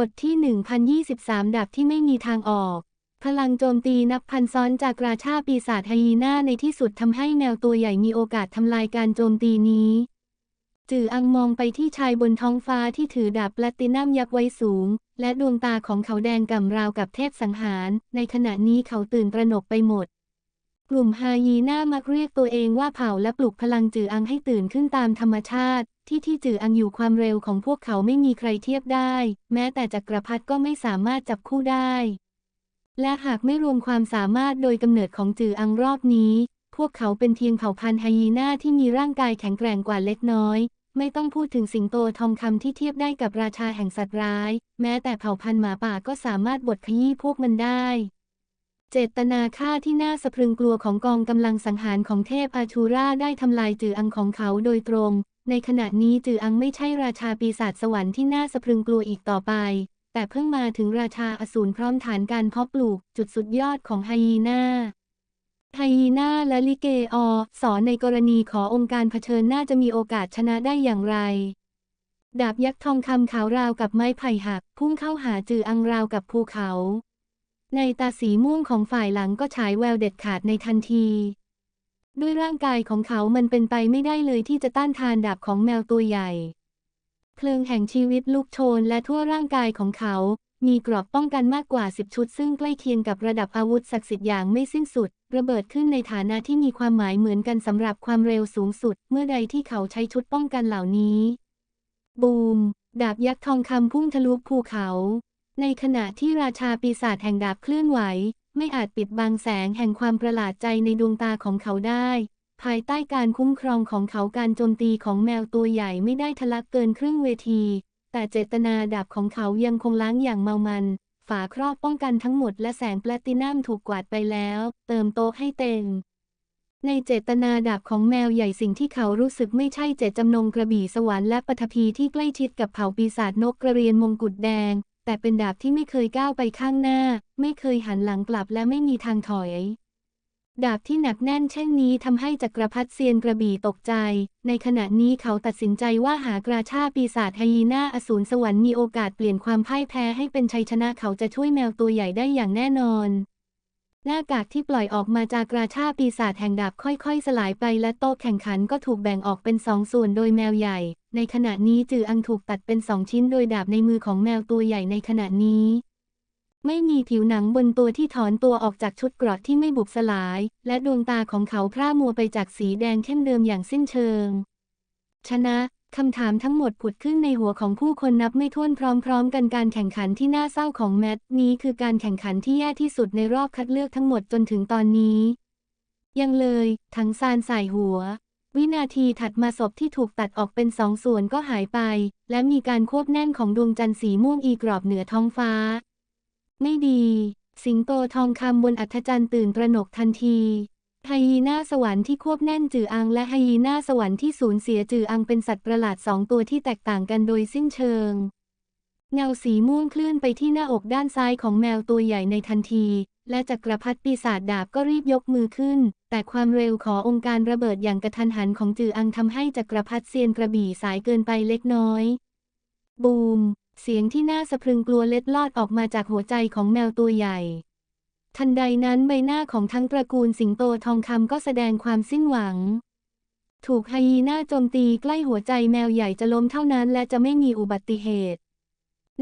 บทที่ 1023 ดับที่ไม่มีทางออก พลังโจมตีนับพันซ้อนจากราชาปีศาจไฮยีน่าในที่สุดทำให้แมวตัวใหญ่มีโอกาสทำลายการโจมตีนี้ จืออังมองไปที่ชายบนท้องฟ้าที่ถือดาบแพลตินัมยักษ์ไว้สูง และดวงตาของเขาแดงก่ำราวกับเทพสังหาร ในขณะนี้เขาตื่นตระหนกไปหมด กลุ่มฮายีน่ามักเรียกตัวเองว่าเผ่าและปลุกพลังจืออังให้ตื่นขึ้นตามธรรมชาติ ที่ที่จืออังอยู่ความเร็วของพวกเขาไม่มีใครเทียบได้ แม้แต่จักรพรรดิก็ไม่สามารถจับคู่ได้ และหากไม่รวมความสามารถโดยกำเนิดของจืออังรอบนี้ พวกเขาเป็นเพียงเผ่าพันธุ์ไฮยีน่าที่มีร่างกายแข็งแกร่งกว่าเล็กน้อย ไม่ต้องพูดถึงสิงโตทองคำที่เทียบได้กับราชาแห่งสัตว์ร้าย แม้แต่เผ่าพันธุ์หมาป่าก็สามารถบดขยี้พวกมันได้ เจตนาฆ่าที่น่าสะพรึงกลัวของกองกำลังสังหารของเทพอาชูราได้ทำลายจืออังของเขาโดยตรง ในขณะนี้จืออังไม่ใช่ราชาปีศาจสวรรค์ที่น่าสะพรึงกลัวอีกต่อไป แต่เพิ่งมาถึงราชาอสูรพร้อมฐานการเพาะปลูกจุดสุดยอดของไฮยีนาไฮยีนาและลิเกออสอนในกรณีขอองค์การเผชิญหน้าจะมีโอกาสชนะได้อย่างไร ดาบยักษ์ทองคำขาวราวกับไม้ไผ่หัก พุ่งเข้าหาจืออังราวกับภูเขา ในตาสีม่วงของฝ่ายหลังก็ฉายแววเด็ดขาดในทันที ด้วยร่างกายของเขามันเป็นไปไม่ได้เลยที่จะต้านทานดาบของแมวตัวใหญ่ เพลิงแห่งชีวิตลุกโชนและทั่วร่างกายของเขา มีกรอบป้องกันมากกว่าสิบชุด ซึ่งใกล้เคียงกับระดับอาวุธศักดิ์สิทธิ์อย่างไม่สิ้นสุด ระเบิดขึ้นในฐานะที่มีความหมายเหมือนกันสำหรับความเร็วสูงสุด เมื่อใดที่เขาใช้ชุดป้องกันเหล่านี้ บูม ดาบยักษ์ทองคำพุ่งทะลุภูเขา ในขณะที่ราชาปีศาจแห่งดาบเคลื่อนไหว ไม่อาจปิดบังแสงแห่งความประหลาดใจในดวงตาของเขาได้ ภายใต้การคุ้มครองของเขาการโจมตีของแมวตัวใหญ่ไม่ได้ทะลักเกินครึ่งเวที แต่เจตนาดาบของเขายังคงล้างอย่างเมามัน ฝาครอบป้องกันทั้งหมดและแสงแพลตินัมถูกกวาดไปแล้ว เติมโต๊ะให้เต็มในเจตนาดาบของแมวใหญ่สิ่งที่เขารู้สึกไม่ใช่เจตจำนงกระบี่สวรรค์และปฐพีที่ใกล้ชิดกับเผ่าปีศาจนกกระเรียนมงกุฎแดง แต่เป็นดาบที่ไม่เคยก้าวไปข้างหน้า ไม่เคยหันหลังกลับและไม่มีทางถอย ดาบที่หนักแน่นเช่นนี้ทำให้จักรพรรดิเซียนกระบี่ตกใจ ในขณะนี้เขาตัดสินใจว่าหากราชาปีศาจไฮยีน่าอสูรสวรรค์มีโอกาสเปลี่ยนความพ่ายแพ้ให้เป็นชัยชนะเขาจะช่วยแมวตัวใหญ่ได้อย่างแน่นอนหน้ากากที่ปล่อยออกมาจากราชาปีศาจแห่งดาบค่อยๆ สลายไปและโต๊ะแข่งขันก็ถูกแบ่งออกเป็นสองส่วนโดยแมวใหญ่ ในขณะนี้จืออังถูกตัดเป็นสองชิ้นโดยดาบในมือของแมวตัวใหญ่ในขณะนี้ ไม่มีผิวหนังบนตัวที่ถอนตัวออกจากชุดเกราะที่ไม่บุบสลาย และดวงตาของเขาพร่ามัวไปจากสีแดงเข้มเดิมอย่างสิ้นเชิง ชนะคำถามทั้งหมดผุดขึ้นในหัวของผู้คนนับไม่ถ้วนพร้อม ๆ กันการแข่งขันที่น่าเศร้าของแมตช์นี้คือการแข่งขันที่แย่ที่สุดในรอบคัดเลือกทั้งหมดจนถึงตอนนี้ ยังเลย ทั้งซานใส่หัว วินาทีถัดมาศพที่ถูกตัดออกเป็นสองส่วนก็หายไป และมีการควบแน่นของดวงจันทร์สีม่วงอีกรอบเหนือท้องฟ้า ไม่ดี สิงโตทองคำบนอัฐจันทร์ตื่นตระหนกทันทีไฮยีน่าสวรรค์ที่ควบแน่นจืออังและไฮยีน่าสวรรค์ที่สูญเสียจืออังเป็นสัตว์ประหลาดสองตัวที่แตกต่างกันโดยสิ้นเชิง เงาสีม่วงเคลื่อนไปที่หน้าอกด้านซ้ายของแมวตัวใหญ่ในทันที และจักรพรรดิปีศาจดาบก็รีบยกมือขึ้น แต่ความเร็วขององค์การระเบิดอย่างกระทันหันของจืออังทำให้จักรพรรดิเซียนกระบี่สายเกินไปเล็กน้อย บูม เสียงที่น่าสะพรึงกลัวเล็ดลอดออกมาจากหัวใจของแมวตัวใหญ่ ทันใดนั้นใบหน้าของทั้งตระกูลสิงโตทองคำก็แสดงความสิ้นหวัง ถูกไฮยีน่าโจมตีใกล้หัวใจแมวใหญ่จะล้มเท่านั้นและจะไม่มีอุบัติเหตุ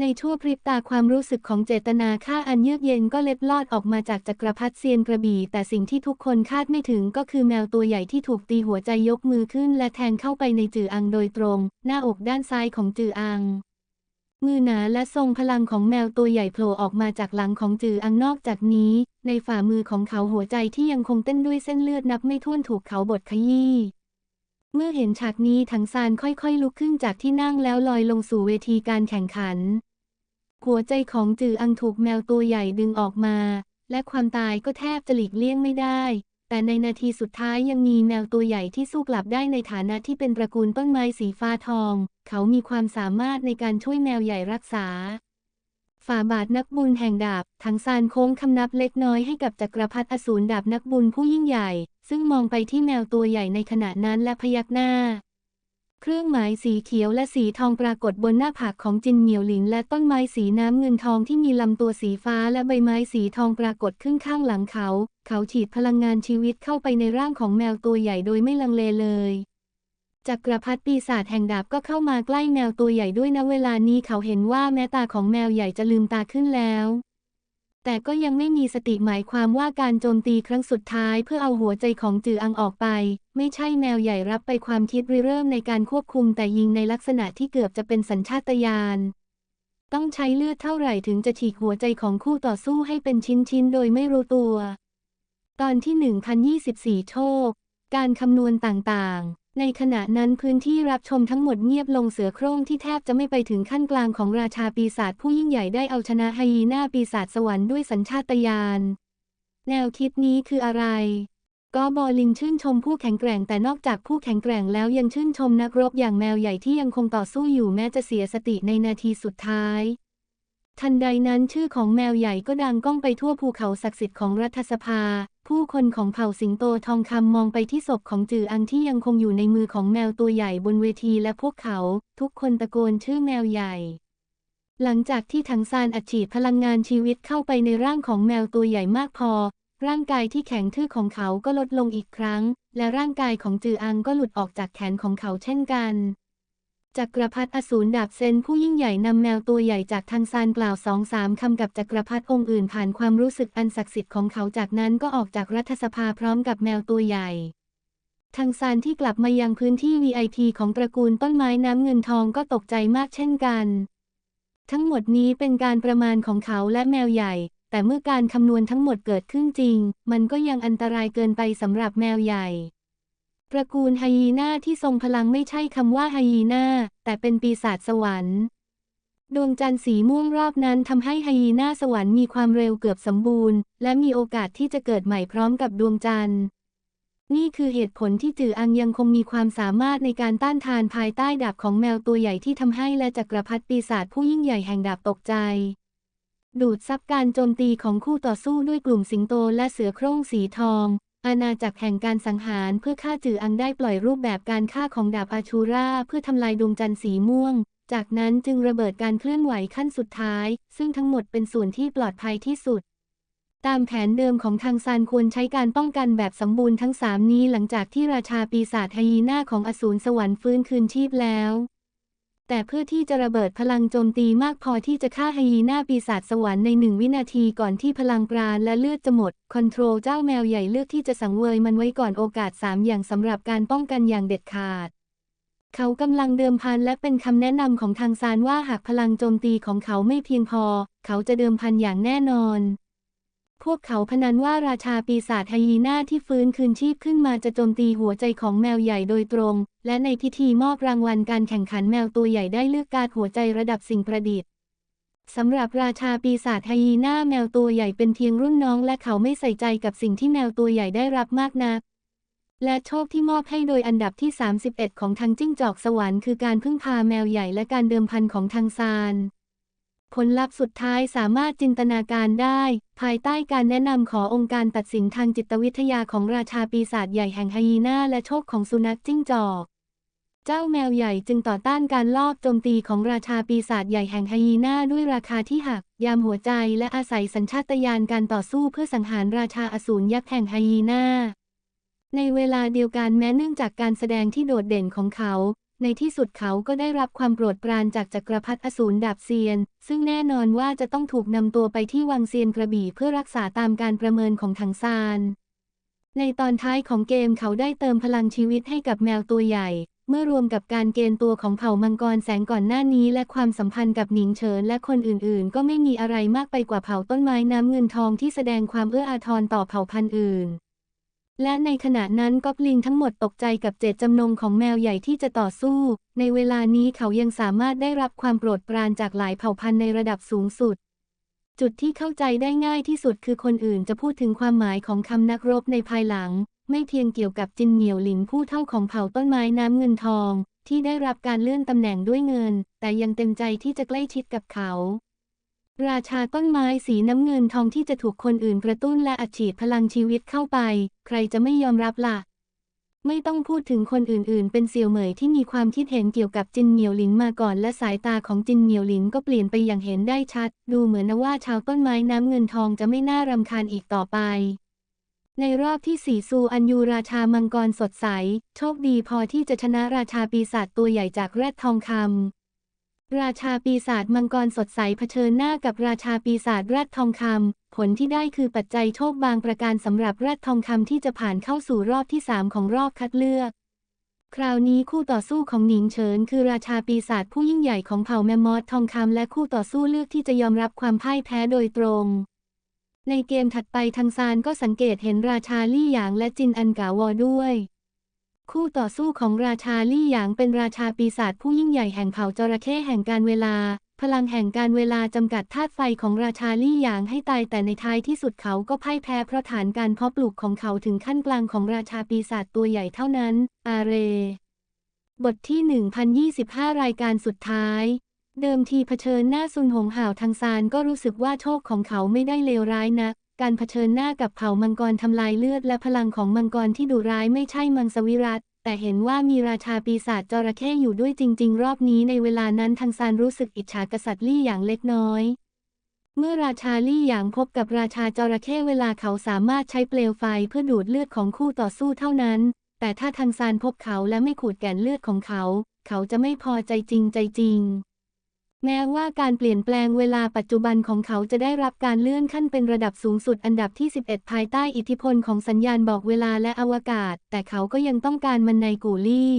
ในชั่วพริบตาความรู้สึกของเจตนาฆ่าอันเยือกเย็นก็เล็ดลอดออกมาจากจักรพรรดิเซียนกระบี่ แต่สิ่งที่ทุกคนคาดไม่ถึงก็คือแมวตัวใหญ่ที่ถูกตีหัวใจยกมือขึ้น และแทงเข้าไปในจืออังโดยตรง หน้าอกด้านซ้ายของจืออัง มือหนาและทรงพลังของแมวตัวใหญ่โผล่ออกมาจากหลังของจืออังนอกจากนี้ ในฝ่ามือของเขาหัวใจที่ยังคงเต้นด้วยเส้นเลือดนับไม่ถ้วนถูกเขาบดขยี้ เมื่อเห็นฉากนี้ถังซานค่อยๆ ลุกขึ้นจากที่นั่งแล้วลอยลงสู่เวทีการแข่งขัน หัวใจของจืออังถูกแมวตัวใหญ่ดึงออกมา และความตายก็แทบจะหลีกเลี่ยงไม่ได้ แต่ในนาทีสุดท้ายยังมีแมวตัวใหญ่ที่สู้กลับได้ในฐานะที่เป็นตระกูลต้นไม้สีฟ้าทอง เขามีความสามารถในการช่วยแมวใหญ่รักษา ฝ่าบาทนักบุญแห่งดาบทังซานโค้งคำนับเล็กน้อยให้กับจักรพรรดิอสูรดาบนักบุญผู้ยิ่งใหญ่ ซึ่งมองไปที่แมวตัวใหญ่ในขณะนั้นและพยักหน้า เครื่องหมายสีเขียวและสีทองปรากฏบนหน้าผากของจินเหมียวหลินและต้นไม้สีน้ำเงินทองที่มีลำตัวสีฟ้าและใบไม้สีทองปรากฏขึ้นข้างหลังเขา เขาฉีดพลังงานชีวิตเข้าไปในร่างของแมวตัวใหญ่โดยไม่ลังเลเลย จักรพรรดิปีศาจแห่งดาบก็เข้ามาใกล้แมวตัวใหญ่ด้วยนะเวลานี้เขาเห็นว่าแม้ตาของแมวใหญ่จะลืมตาขึ้นแล้ว แต่ก็ยังไม่มีสติหมายความว่าการโจมตีครั้งสุดท้ายเพื่อเอาหัวใจของจืออังออกไป ไม่ใช่แมวใหญ่รับไปความคิดริเริ่มในการควบคุมแต่ยิงในลักษณะที่เกือบจะเป็นสัญชาตญาณต้องใช้เลือดเท่าไหร่ถึงจะฉีกหัวใจของคู่ต่อสู้ให้เป็นชิ้นๆโดยไม่รู้ตัว ตอนที่ 1024 โชค การคำนวณต่างๆ ในขณะนั้นพื้นที่รับชมทั้งหมดเงียบลงเสือโคร่งที่แทบจะไม่ไปถึงขั้นกลางของราชาปีศาจผู้ยิ่งใหญ่ได้เอาชนะไฮยีน่าปีศาจสวรรค์ด้วยสัญชาตญาณ แนวคิดนี้คืออะไร ก็บอลิงชื่นชมผู้แข็งแกร่งแต่นอกจากผู้แข็งแกร่งแล้วยังชื่นชมนักรบอย่างแมวใหญ่ที่ยังคงต่อสู้อยู่แม้จะเสียสติในนาทีสุดท้าย ทันใดนั้นชื่อของแมวใหญ่ก็ดังก้องไปทั่วภูเขาศักดิ์สิทธิ์ของรัฐสภา ผู้คนของเผ่าสิงโตทองคำมองไปที่ศพของจืออังที่ยังคงอยู่ในมือของแมวตัวใหญ่บนเวทีและพวกเขา ทุกคนตะโกนชื่อแมวใหญ่ หลังจากที่ถังซานอัดฉีดพลังงานชีวิตเข้าไปในร่างของแมวตัวใหญ่มากพอ ร่างกายที่แข็งทื่อของเขาก็ลดลงอีกครั้ง และร่างกายของจืออังก็หลุดออกจากแขนของเขาเช่นกัน จักรพรรดิอสูรดาบเซนผู้ยิ่งใหญ่นำแมวตัวใหญ่จากทางซานกล่าวสองสามคำกับจักรพรรดิองค์อื่นผ่านความรู้สึกอันศักดิ์สิทธิ์ของเขาจากนั้นก็ออกจากรัฐสภาพร้อมกับแมวตัวใหญ่ ทางซานที่กลับมายังพื้นที่ VIP ของตระกูลต้นไม้น้ำเงินทองก็ตกใจมากเช่นกัน ทั้งหมดนี้เป็นการประมาณของเขาและแมวใหญ่ แต่เมื่อการคำนวณทั้งหมดเกิดขึ้นจริง มันก็ยังอันตรายเกินไปสำหรับแมวใหญ่ ระกูลไฮยีน่าที่ทรงพลังไม่ใช่คำว่าไฮยีน่าแต่เป็นปีศาจสวรรค์ ดวงจันทร์สีม่วงรอบนั้นทำให้ไฮยีน่าสวรรค์มีความเร็วเกือบสมบูรณ์ และมีโอกาสที่จะเกิดใหม่พร้อมกับดวงจันทร์ นี่คือเหตุผลที่จืออังยังคงมีความสามารถในการต้านทานภายใต้ดาบของแมวตัวใหญ่ที่ทำให้และจักรพรรดิปีศาจผู้ยิ่งใหญ่แห่งดาบตกใจดูดซับการโจมตีของคู่ต่อสู้ด้วยกลุ่มสิงโตและเสือโคร่งสีทอง อาณาจักรแห่งการสังหารเพื่อฆ่าจืออังได้ปล่อยรูปแบบการฆ่าของดาบอาชูราเพื่อทำลายดวงจันทร์สีม่วง จากนั้นจึงระเบิดการเคลื่อนไหวขั้นสุดท้าย ซึ่งทั้งหมดเป็นส่วนที่ปลอดภัยที่สุด ตามแผนเดิมของทางซานควรใช้การป้องกันแบบสมบูรณ์ทั้งสามนี้หลังจากที่ราชาปีศาจไฮยีน่าของอสูรสวรรค์ฟื้นคืนชีพแล้ว แต่เพื่อที่จะระเบิดพลังโจมตีมากพอที่จะฆ่าไฮยีน่าปีศาจสวรรค์ในหนึ่งวินาทีก่อนที่พลังปราณและเลือดจะหมด คอนโทรลเจ้าแมวใหญ่เลือกที่จะสังเวยมันไว้ก่อนโอกาสสามอย่างสำหรับการป้องกันอย่างเด็ดขาด เขากำลังเดิมพันและเป็นคำแนะนำของทางซานว่าหากพลังโจมตีของเขาไม่เพียงพอ เขาจะเดิมพันอย่างแน่นอน พวกเขาพนันว่าราชาปีศาจไฮยีน่าที่ฟื้นคืนชีพขึ้นมาจะโจมตีหัวใจของแมวใหญ่โดยตรง และในพิธีมอบรางวัลการแข่งขันแมวตัวใหญ่ได้เลือกการหัวใจระดับสิ่งประดิษฐ์สำหรับราชาปีศาจไฮยีน่าแมวตัวใหญ่เป็นเพียงรุ่นน้อง และเขาไม่ใส่ใจกับสิ่งที่แมวตัวใหญ่ได้รับมากนัก และโชคที่มอบให้โดยอันดับที่ 31 ของทางจิ้งจอกสวรรค์คือการพึ่งพาแมวใหญ่และการเดิมพันของทางซาน ผลลัพธ์สุดท้ายสามารถจินตนาการได้ ภายใต้การแนะนำขอองค์การตัดสินทางจิตวิทยาของราชาปีศาจใหญ่แห่งไฮยีนาและโชคของสุนัขจิ้งจอก เจ้าแมวใหญ่จึงต่อต้านการลอบโจมตีของราชาปีศาจใหญ่แห่งไฮยีนาด้วยราคาที่หัก ยามหัวใจและอาศัยสัญชาตญาณการต่อสู้เพื่อสังหารราชาอสูรยักษ์แห่งไฮยีนาในเวลาเดียวกันแม้เนื่องจากการแสดงที่โดดเด่นของเขา ในที่สุดเขาก็ได้รับความโปรดปรานจากจักรพรรดิอสูรดาบเซียน ซึ่งแน่นอนว่าจะต้องถูกนำตัวไปที่วังเซียนกระบี่เพื่อรักษาตามการประเมินของถังซาน ในตอนท้ายของเกมเขาได้เติมพลังชีวิตให้กับแมวตัวใหญ่ เมื่อรวมกับการเกณฑ์ตัวของเผ่ามังกรแสงก่อนหน้านี้ และความสัมพันธ์กับหนิงเฉินและคนอื่นๆ ก็ไม่มีอะไรมากไปกว่าเผ่าต้นไม้น้ำเงินทองที่แสดงความเอื้ออาทรต่อเผ่าพันธุ์อื่น และในขณะนั้นก็ลิงทั้งหมดตกใจกับเจตจำนงของแมวใหญ่ที่จะต่อสู้ ในเวลานี้เขายังสามารถได้รับความโปรดปรานจากหลายเผ่าพันธุ์ในระดับสูงสุด จุดที่เข้าใจได้ง่ายที่สุดคือคนอื่นจะพูดถึงความหมายของคำนักรบในภายหลัง ไม่เพียงเกี่ยวกับจินเหนียวหลินผู้เท่าของเผ่าต้นไม้น้ำเงินทอง ที่ได้รับการเลื่อนตำแหน่งด้วยเงิน แต่ยังเต็มใจที่จะใกล้ชิดกับเขา ราชาต้นไม้สีน้ำเงินทองที่จะถูกคนอื่นกระตุ้นและอัดฉีดพลังชีวิตเข้าไป ใครจะไม่ยอมรับล่ะ ไม่ต้องพูดถึงคนอื่นๆ เป็นเสี่ยวเหมยที่มีความคิดเห็นเกี่ยวกับจินเหมียวหลินมาก่อน และสายตาของจินเหมียวหลินก็เปลี่ยนไปอย่างเห็นได้ชัด ดูเหมือนว่าชาวต้นไม้น้ำเงินทองจะไม่น่ารำคาญอีกต่อไป ในรอบที่สี่ซูอันยูราชามังกรสดใส โชคดีพอที่จะชนะราชาปีศาจตัวใหญ่จากแรดทองคำ ราชาปีศาจมังกรสดใสเผชิญหน้ากับราชาปีศาจแรดทองคำ ผลที่ได้คือปัจจัยโชคบางประการสำหรับแรดทองคำที่จะผ่านเข้าสู่รอบที่สามของรอบคัดเลือก คราวนี้คู่ต่อสู้ของหนิงเฉินคือราชาปีศาจผู้ยิ่งใหญ่ของเผ่าแมมมอสทองคำและคู่ต่อสู้เลือกที่จะยอมรับความพ่ายแพ้โดยตรง ในเกมถัดไปทางซานก็สังเกตเห็นราชาลี่หยางและจินอันกาวอด้วย คู่ต่อสู้ของราชาลี่หยางเป็นราชาปีศาจผู้ยิ่งใหญ่แห่งเผ่าจระเข้แห่งการเวลา พลังแห่งการเวลาจำกัดธาตุไฟของราชาลี่หยางให้ตายแต่ในท้ายที่สุดเขาก็พ่ายแพ้เพราะฐานการเพาะปลูกของเขาถึงขั้นกลางของราชาปีศาจตัวใหญ่เท่านั้น อาเร บทที่ 1025 รายการสุดท้ายเดิมทีเผชิญหน้าซุนหงห่าวทางซานก็รู้สึกว่าโชคของเขาไม่ได้เลวร้ายนะ การเผชิญหน้ากับเผ่ามังกรทำลายเลือดและพลังของมังกรที่ดุร้ายไม่ใช่มังสวิรัตแต่เห็นว่ามีราชาปีศาจจระเข้อยู่ด้วยจริง ๆ รอบนี้ในเวลานั้นทางซานรู้สึกอิจฉากษัตริย์ลี่อย่างเล็กน้อย เมื่อราชาลี่หยางพบกับราชาจระเข้เวลาเขาสามารถใช้เปลวไฟเพื่อดูดเลือดของคู่ต่อสู้เท่านั้น แต่ถ้าทางซานพบเขาและไม่ขูดแก่นเลือดของเขา เขาจะไม่พอใจจริงใจจริง แม้ว่าการเปลี่ยนแปลงเวลาปัจจุบันของเขาจะได้รับการเลื่อนขั้นเป็นระดับสูงสุดอันดับที่ 11 ภายใต้อิทธิพลของสัญญาณบอกเวลาและอวกาศ แต่เขาก็ยังต้องการมันในกูลี่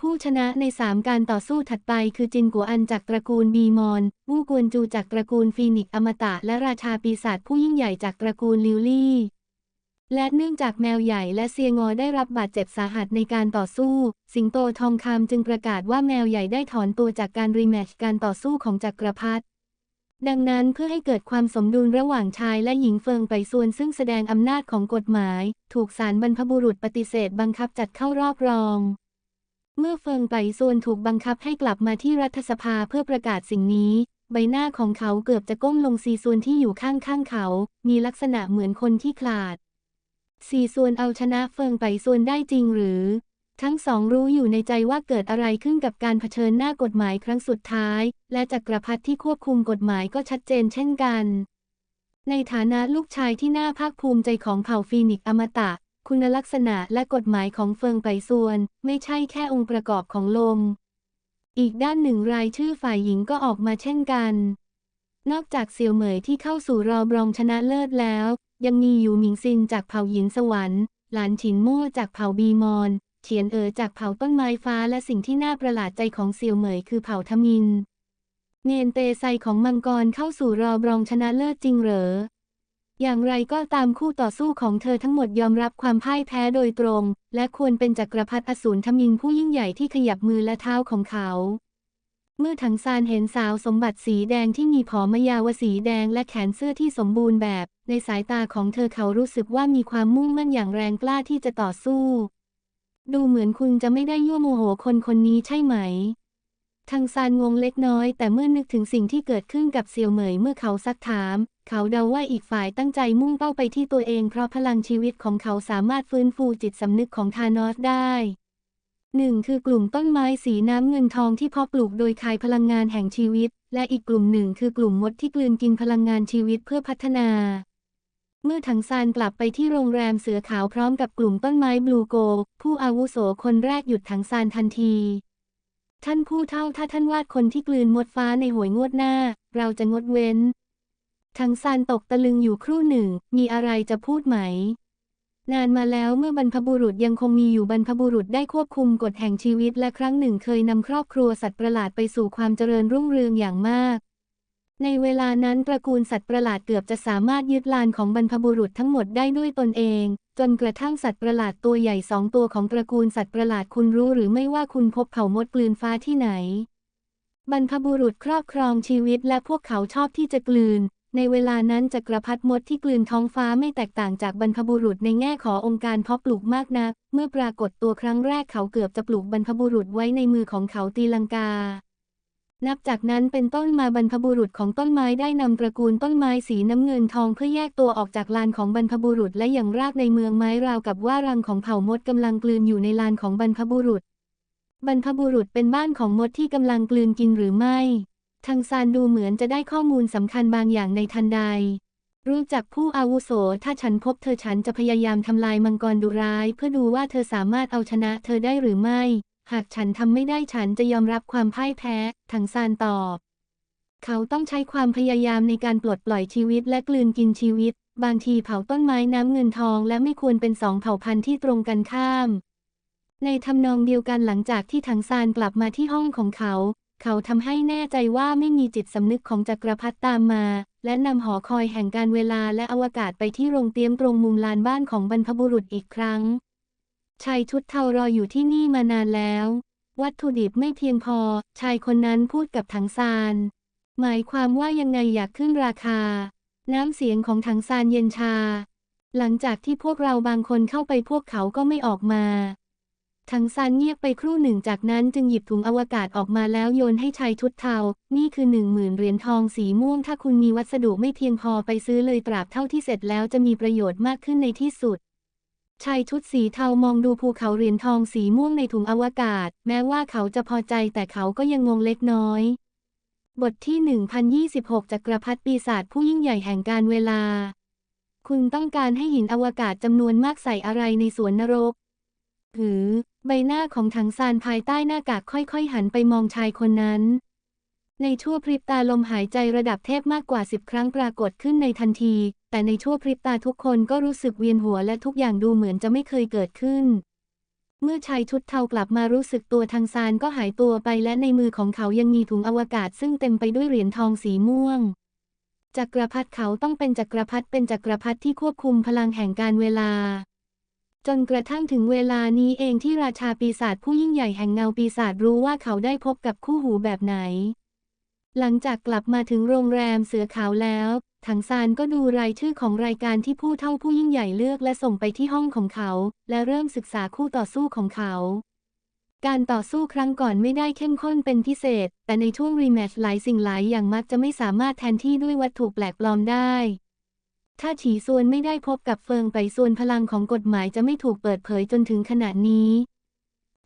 ผู้ชนะใน 3 การต่อสู้ถัดไปคือจินกัวอันจากตระกูลบีมอน วูกวนจูจากตระกูลฟีนิกอมตะ และราชาปีศาจผู้ยิ่งใหญ่จากตระกูลลิวลี่ และเนื่องจากแมวใหญ่และเซียงอได้รับบาดเจ็บสาหัสในการต่อสู้ สิงโตทองคำจึงประกาศว่าแมวใหญ่ได้ถอนตัวจากการรีแมช์การต่อสู้ของจักรพรรดิดังนั้นเพื่อให้เกิดความสมดุลระหว่างชายและหญิงเฟิงไปส่วนซึ่งแสดงอำนาจของกฎหมาย ถูกศาลบรรพบุรุษปฏิเสธบังคับจัดเข้ารอบรอง เมื่อเฟิงไปส่วนถูกบังคับให้กลับมาที่รัฐสภาเพื่อประกาศสิ่งนี้ ใบหน้าของเขาเกือบจะก้มลงซีส่วนที่อยู่ข้างๆเขา มีลักษณะเหมือนคนที่ขลาด ซีส่วนเอาชนะเฟิงไปส่วนได้จริงหรือ ทั้งสองรู้อยู่ในใจว่าเกิดอะไรขึ้นกับการเผชิญหน้ากฎหมายครั้งสุดท้าย และจักรพรรดิที่ควบคุมกฎหมายก็ชัดเจนเช่นกัน ในฐานะลูกชายที่น่าภาคภูมิใจของเผ่าฟีนิกซ์อมตะ คุณลักษณะและกฎหมายของเฟิงไปส่วน ไม่ใช่แค่องค์ประกอบของลม อีกด้านหนึ่งรายชื่อฝ่ายหญิงก็ออกมาเช่นกันนอกจากเซียวเหมยที่เข้าสู่รอบรองชนะเลิศแล้ว ยังมีอยู่หมิงซินจากเผ่าหยินสวรรค์ หลานฉินมั่วจากเผ่าบีมอน เฉียนเอ๋อจากเผ่าต้นไม้ฟ้าและสิ่งที่น่าประหลาดใจของเซียวเหมยคือเผ่าทมิน เนียนเตไซของมังกรเข้าสู่รอบรองชนะเลิศจริงเหรอ อย่างไรก็ตามคู่ต่อสู้ของเธอทั้งหมดยอมรับความพ่ายแพ้โดยตรง และควรเป็นจักรพรรดิอสูรทมินผู้ยิ่งใหญ่ที่ขยับมือและเท้าของเขา เมื่อถังซานเห็นสาวสมบัติสีแดงที่มีผอมยาวสีแดงและแขนเสื้อที่สมบูรณ์แบบ ในสายตาของเธอเขารู้สึกว่ามีความมุ่งมั่นอย่างแรงกล้าที่จะต่อสู้ ดูเหมือนคุณจะไม่ได้ยั่วโมโหคนคนนี้ใช่ไหมทางซานงงเล็กน้อย แต่เมื่อนึกถึงสิ่งที่เกิดขึ้นกับเซียวเหมยเมื่อเขาซักถาม เขาเดาว่าอีกฝ่ายตั้งใจมุ่งเป้าไปที่ตัวเองเพราะพลังชีวิตของเขาสามารถฟื้นฟูจิตสำนึกของธานอสได้ หนึ่งคือกลุ่มต้นไม้สีน้ำเงินทองที่เพาะปลูกโดยคายพลังงานแห่งชีวิต และอีกกลุ่มหนึ่งคือกลุ่มมดที่กลืนกินพลังงานชีวิตเพื่อพัฒนา เมื่อถังซานกลับไปที่โรงแรมเสือขาวพร้อมกับกลุ่มต้นไม้บลูโก ผู้อาวุโสคนแรกหยุดถังซานทันที ท่านผู้เท่าถ้าท่านวาดคนที่กลืนมดฟ้าในหวยงวดหน้า เราจะงดเว้นถังซานตกตะลึงอยู่ครู่หนึ่ง มีอะไรจะพูดไหม นานมาแล้วเมื่อบรรพบุรุษยังคงมีอยู่บรรพบุรุษได้ควบคุมกฎแห่งชีวิตและครั้งหนึ่งเคยนำครอบครัวสัตว์ประหลาดไปสู่ความเจริญรุ่งเรืองอย่างมาก ในเวลานั้นตระกูลสัตว์ประหลาดเกือบจะสามารถยึดลานของบรรพบุรุษทั้งหมดได้ด้วยตนเอง จนกระทั่งสัตว์ประหลาดตัวใหญ่สองตัวของตระกูลสัตว์ประหลาดคุณรู้หรือไม่ว่าคุณพบเผ่ามดกลืนฟ้าที่ไหน บรรพบุรุษครอบครองชีวิตและพวกเขาชอบที่จะกลืน ในเวลานั้นจักรพรรดิมดที่กลืนท้องฟ้าไม่แตกต่างจากบรรพบุรุษในแง่ขอองค์การเพาะปลูกมากนัก เมื่อปรากฏตัวครั้งแรกเขาเกือบจะปลูกบรรพบุรุษไว้ในมือของเขาตีลังกา นับจากนั้นเป็นต้นมาบรรพบุรุษของต้นไม้ได้นำตระกูลต้นไม้สีน้ำเงินทองเพื่อแยกตัวออกจากลานของบรรพบุรุษและอย่างรากในเมืองไม้ราวกับว่ารังของเผ่ามดกำลังกลืนอยู่ในลานของบรรพบุรุษ บรรพบุรุษเป็นบ้านของมดที่กำลังกลืนกินหรือไม่ ทางซานดูเหมือนจะได้ข้อมูลสำคัญบางอย่างในทันใด รู้จักผู้อาวุโส ถ้าฉันพบเธอฉันจะพยายามทำลายมังกรดุร้าย เพื่อดูว่าเธอสามารถเอาชนะเธอได้หรือไม่ หากฉันทำไม่ได้ฉันจะยอมรับความพ่ายแพ้ทางซานตอบ เขาต้องใช้ความพยายามในการปลดปล่อยชีวิตและกลืนกินชีวิต บางทีเผาต้นไม้น้ำเงินทองและไม่ควรเป็นสองเผ่าพันธุ์ที่ตรงกันข้ามในทำนองเดียวกันหลังจากที่ถังซานกลับมาที่ห้องของเขา เขาทำให้แน่ใจว่าไม่มีจิตสำนึกของจักรพรรดิตามมา และนำหอคอยแห่งการเวลาและอวกาศไปที่โรงเตรียมตรงมุมลานบ้านของบรรพบุรุษอีกครั้งชายชุดเทารออยู่ที่นี่มานานแล้ว วัตถุดิบไม่เพียงพอ ชายคนนั้นพูดกับถังซาน หมายความว่ายังไงอยากขึ้นราคา น้ำเสียงของถังซานเย็นชา หลังจากที่พวกเราบางคนเข้าไปพวกเขาก็ไม่ออกมา ถังซานเงียบไปครู่หนึ่งจากนั้นจึงหยิบถุงอวกาศออกมาแล้วโยนให้ชายชุดเทา นี่คือหนึ่งหมื่นเหรียญทองสีม่วง ถ้าคุณมีวัสดุไม่เพียงพอไปซื้อเลยตราบเท่าที่เสร็จแล้วจะมีประโยชน์มากขึ้นในที่สุด ชายชุดสีเทามองดูภูเขาเหรียญทองสีม่วงในถุงอวกาศ แม้ว่าเขาจะพอใจแต่เขาก็ยังงงเล็กน้อย บทที่ 1026จักรพรรดิปีศาจผู้ยิ่งใหญ่แห่งการเวลา คุณต้องการให้หินอวกาศจำนวนมากใส่อะไรในสวนนรก หรือ ใบหน้าของถังซานภายใต้หน้ากากค่อยๆ หันไปมองชายคนนั้น ในชั่วพริบตาลมหายใจระดับเทพมากกว่าสิบครั้งปรากฏขึ้นในทันที แต่ในชั่วพริบตาทุกคนก็รู้สึกเวียนหัวและทุกอย่างดูเหมือนจะไม่เคยเกิดขึ้น เมื่อชายชุดเทากลับมารู้สึกตัวทางซานก็หายตัวไปและในมือของเขายังมีถุงอวกาศซึ่งเต็มไปด้วยเหรียญทองสีม่วงจักรพรรดิเขาต้องเป็นจักรพรรดิเป็นจักรพรรดิที่ควบคุมพลังแห่งการเวลา จนกระทั่งถึงเวลานี้เองที่ราชาปีศาจผู้ยิ่งใหญ่แห่งเงาปีศาจรู้ว่าเขาได้พบกับคู่หูแบบไหน หลังจากกลับมาถึงโรงแรมเสือขาวแล้ว ถังซานก็ดูรายชื่อของรายการที่ผู้เท่าผู้ยิ่งใหญ่เลือกและส่งไปที่ห้องของเขา และเริ่มศึกษาคู่ต่อสู้ของเขา การต่อสู้ครั้งก่อนไม่ได้เข้มข้นเป็นพิเศษ แต่ในช่วงรีแมตช์หลายสิ่งหลายอย่างมักจะไม่สามารถแทนที่ด้วยวัตถุแปลกปลอมได้ ถ้าฉีซวนไม่ได้พบกับเฟิงไปส่วนพลังของกฎหมายจะไม่ถูกเปิดเผยจนถึงขณะนี้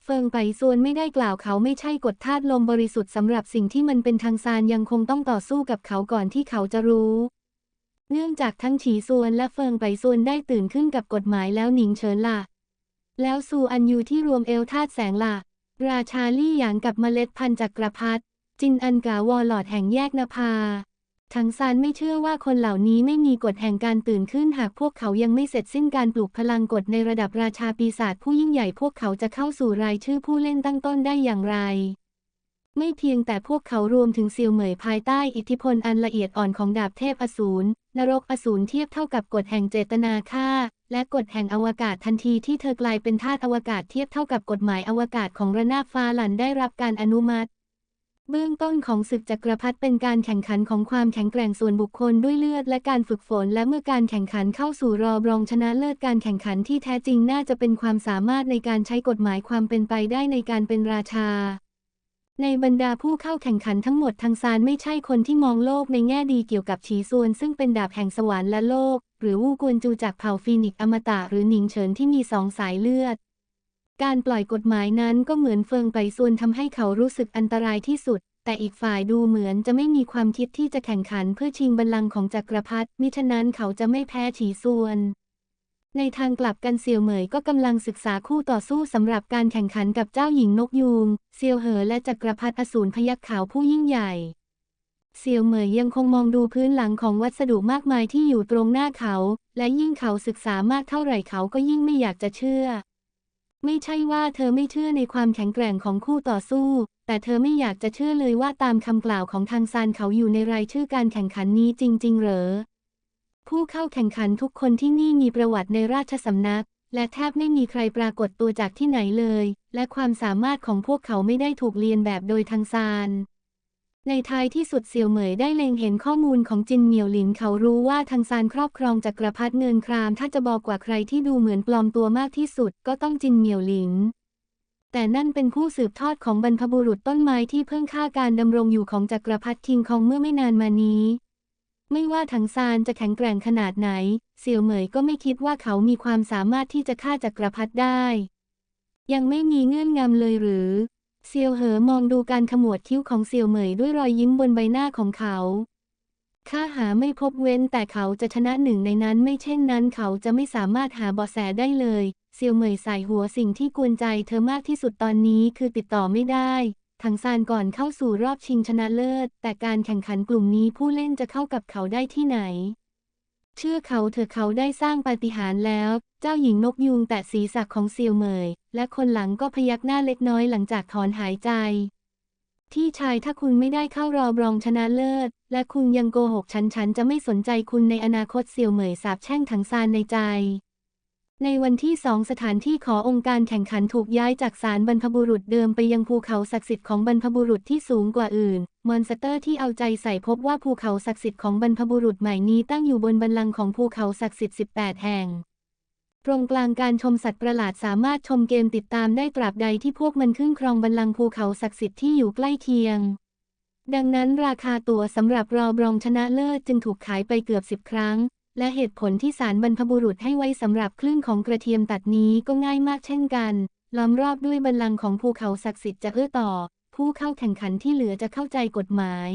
เฟิงไปส่วนไม่ได้กล่าวเขาไม่ใช่กฎธาตุลมบริสุทธิ์สำหรับสิ่งที่มันเป็นทางซานยังคงต้องต่อสู้กับเขาก่อนที่เขาจะรู้ เนื่องจากทั้งฉีซวนและเฟิงไปส่วนได้ตื่นขึ้นกับกฎหมายแล้วหนิงเฉินล่ะ แล้วซูอันยูที่รวมเอลธาตุแสงล่ะ ราชาลี่หยางกับเมล็ดพันธุ์จักรพรรดิจินอันกาวอลอดแห่งแยกนภา ทังซานไม่เชื่อว่าคนเหล่านี้ไม่มีกฎแห่งการตื่นขึ้นหากพวกเขายังไม่เสร็จสิ้นการปลูกพลังกฎในระดับราชาปีศาจผู้ยิ่งใหญ่พวกเขาจะเข้าสู่รายชื่อผู้เล่นตั้งต้นได้อย่างไร ไม่เพียงแต่พวกเขารวมถึงเซียวเหมยภายใต้อิทธิพลอันละเอียดอ่อนของดาบเทพอสูรนรกอสูรเทียบเท่ากับกฎแห่งเจตนาฆ่า และกฎแห่งอวกาศทันทีที่เธอกลายเป็นทาสอวกาศเทียบเท่ากับกฎหมายอวกาศของระนาบฟ้าหลันได้รับการอนุมัติ เบื้องต้นของศึกจักรพรรดิเป็นการแข่งขันของความแข็งแกร่งส่วนบุคคลด้วยเลือดและการฝึกฝน และเมื่อการแข่งขันเข้าสู่รอบรองชนะเลิศการแข่งขันที่แท้จริงน่าจะเป็นความสามารถในการใช้กฎหมายความเป็นไปได้ในการเป็นราชา ในบรรดาผู้เข้าแข่งขันทั้งหมดทางซานไม่ใช่คนที่มองโลกในแง่ดีเกี่ยวกับฉีซวนซึ่งเป็นดาบแห่งสวรรค์และโลก หรือวู้กวนจูจากเผ่าฟีนิกอมตะหรือหนิงเฉินที่มีสองสายเลือด การปล่อยกฎหมายนั้นก็เหมือนเฟิงไปส่วนทำให้เขารู้สึกอันตรายที่สุด แต่อีกฝ่ายดูเหมือนจะไม่มีความคิดที่จะแข่งขันเพื่อชิงบัลลังก์ของจักรพรรดิมิฉะนั้นเขาจะไม่แพ้ฉีส่วนในทางกลับกันเซียวเหมยก็กำลังศึกษาคู่ต่อสู้สำหรับการแข่งขันกับเจ้าหญิงนกยูงเซียวเหอและจักรพรรดิอสูรพยัคฆ์ขาวผู้ยิ่งใหญ่ เซียวเหมยยังคงมองดูพื้นหลังของวัสดุมากมายที่อยู่ตรงหน้าเขา และยิ่งเขาศึกษามากเท่าไหร่เขาก็ยิ่งไม่อยากจะเชื่อ ไม่ใช่ว่าเธอไม่เชื่อในความแข็งแกร่งของคู่ต่อสู้ แต่เธอไม่อยากจะเชื่อเลยว่าตามคำกล่าวของทางซานเขาอยู่ในรายชื่อการแข่งขันนี้จริง ๆ เหรอ ผู้เข้าแข่งขันทุกคนที่นี่มีประวัติในราชสำนัก และแทบไม่มีใครปรากฏตัวจากที่ไหนเลย และความสามารถของพวกเขาไม่ได้ถูกเรียนแบบโดยทางซาน ในท้ายที่สุดเสี่ยวเหมยได้เล็งเห็นข้อมูลของจินเหมียวหลินเขารู้ว่าทางซานครอบครองจักรพรรดิเงินคราม ถ้าจะบอกกว่าใครที่ดูเหมือนปลอมตัวมากที่สุดก็ต้องจินเหมียวหลิน แต่นั่นเป็นผู้สืบทอดของบรรพบุรุษต้นไม้ที่เพิ่งฆ่าการดำรงอยู่ของจักรพรรดิคิงคองเมื่อไม่นานมานี้ ไม่ว่าถังซานจะแข็งแกร่งขนาดไหน เสี่ยวเหมยก็ไม่คิดว่าเขามีความสามารถที่จะฆ่าจักรพรรดิได้ ยังไม่มีเงื่อนงำเลยหรือ เซียวเหอมองดูการขมวดคิ้วของเซียวเหมยด้วยรอยยิ้มบนใบหน้าของเขาข้าหาไม่พบเว้นแต่เขาจะชนะหนึ่งในนั้นไม่เช่นนั้นเขาจะไม่สามารถหาเบาะแสได้เลย เซียวเหมยใส่หัวสิ่งที่กวนใจเธอมากที่สุดตอนนี้คือติดต่อไม่ได้ถังซานก่อนเข้าสู่รอบชิงชนะเลิศ แต่การแข่งขันกลุ่มนี้ผู้เล่นจะเข้ากับเขาได้ที่ไหน เชื่อเขาเถอะเขาได้สร้างปาฏิหาริย์แล้ว เจ้าหญิงนกยูงแตะศีรษะของเซียวเหมย และคนหลังก็พยักหน้าเล็กน้อยหลังจากถอนหายใจ ที่ชายถ้าคุณไม่ได้เข้ารอบรองชนะเลิศ และคุณยังโกหกฉันฉันจะไม่สนใจคุณในอนาคตเซียวเหมยสาบแช่งถังซานในใจ ในวันที่สองสถานที่ขอองค์การแข่งขันถูกย้ายจากศาลบรรพบุรุษเดิมไปยังภูเขาศักดิ์สิทธิ์ของบรรพบุรุษที่สูงกว่าอื่น มอนสเตอร์ที่เอาใจใส่พบว่าภูเขาศักดิ์สิทธิ์ของบรรพบุรุษใหม่นี้ตั้งอยู่บนบันลังของภูเขาศักดิ์สิทธิ์ 18 แห่ง ตรงกลางการชมสัตว์ประหลาดสามารถชมเกมติดตามได้ตราบใดที่พวกมันขึ้นครองบันลังภูเขาศักดิ์สิทธิ์ที่อยู่ใกล้เคียง ดังนั้นราคาตั๋วสำหรับรอบรองชนะเลิศจึงถูกขายไปเกือบสิบครั้ง และเหตุผลที่ศาลบรรพบุรุษให้ไว้สำหรับคลื่นของกระเทียมตัดนี้ก็ง่ายมากเช่นกัน ล้อมรอบด้วยบันลังก์ของภูเขาศักดิ์สิทธิ์จะเอื้อต่อ ผู้เข้าแข่งขันที่เหลือจะเข้าใจกฎหมาย